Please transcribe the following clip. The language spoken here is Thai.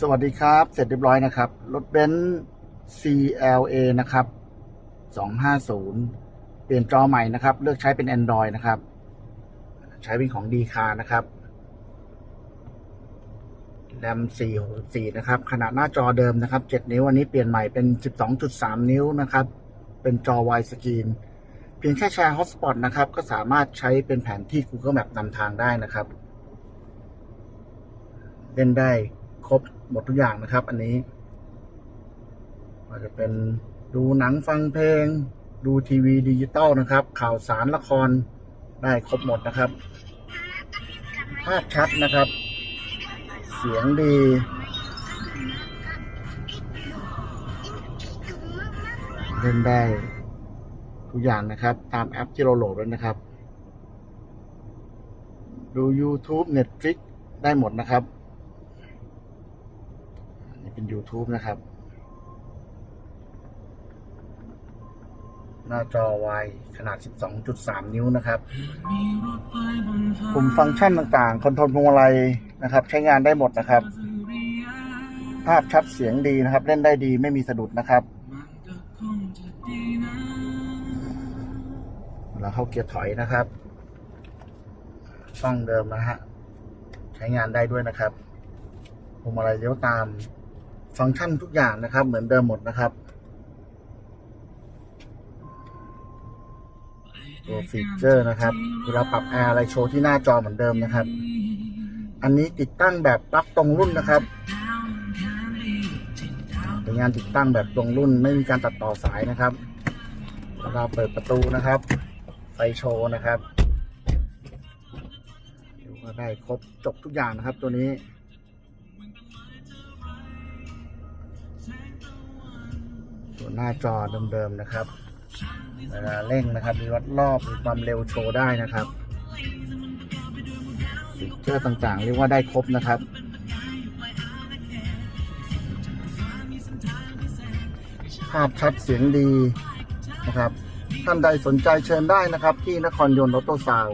สวัสดีครับ เสร็จเรียบร้อยนะครับ รถเบนซ์ CLA นะครับ 250 เปลี่ยนจอใหม่นะครับ เลือกใช้เป็น Android นะครับ ใช้เป็นของดีคานะครับแรม464 นะครับ ขนาดหน้าจอเดิมนะครับ 7 นิ้วอันนี้เปลี่ยนใหม่เป็น 12.3 นิ้วนะครับ เป็นจอ Wide Screen เพียงแค่แชร์ Hotspot นะครับ ก็สามารถใช้เป็นแผนที่ Google Map นำทางได้นะครับ เล่นได้ รบหมดทุกอย่างนะครับ อันนี้อาจจะเป็นดูหนังฟังเพลง ดูทีวีดิจิตอลนะครับ ข่าวสารละครได้ครบหมดนะครับ ภาพชัดนะครับ เสียงดี เล่นได้ทุกอย่างนะครับ ตามแอปที่เราโหลดด้วยนะครับ ดู YouTube Netflix ได้หมดนะครับ เป็น YouTube นะครับ หน้าจอวายขนาด 12.3 นิ้วนะครับ ปุ่มฟังก์ชันต่างๆ คอนโทรลพวงมาลัยนะครับ ใช้งานได้หมดนะครับ ภาพชัดเสียงดีนะครับ เล่นได้ดีไม่มีสะดุดนะครับเราเข้าเกียร์ถอยนะครับต้องเดิมนะฮะ ใช้งานได้ด้วยนะครับพวงมาลัยเลี้ยวตาม ฟังก์ชันทุกอย่างนะครับ เหมือนเดิมหมดนะครับตัวฟีเจอร์นะครับเวลาปรับแอร์อะไรโชว์ที่หน้าจอเหมือนเดิมนะครับ อันนี้ติดตั้งแบบปลั๊กตรงรุ่นนะครับเป็นงานติดตั้งแบบตรงรุ่นไม่มีการตัดต่อสายนะครับเวลาเปิดประตูนะครับไฟโชว์นะครับดูก็ได้ครบจบทุกอย่างนะครับตัวนี้ ส่วหน้าจอเดิมๆนะครับ เวลาเร่งนะครับ มีวัดรอบ มีความเร็วโชว์ได้นะครับฟีเจอร์ต่างๆ เรียกว่าได้ครบนะครับ ภาพชัดเสียงดีนะครับ ท่านใดสนใจเชิญได้นะครับ ที่นครยนต์รถโตซาว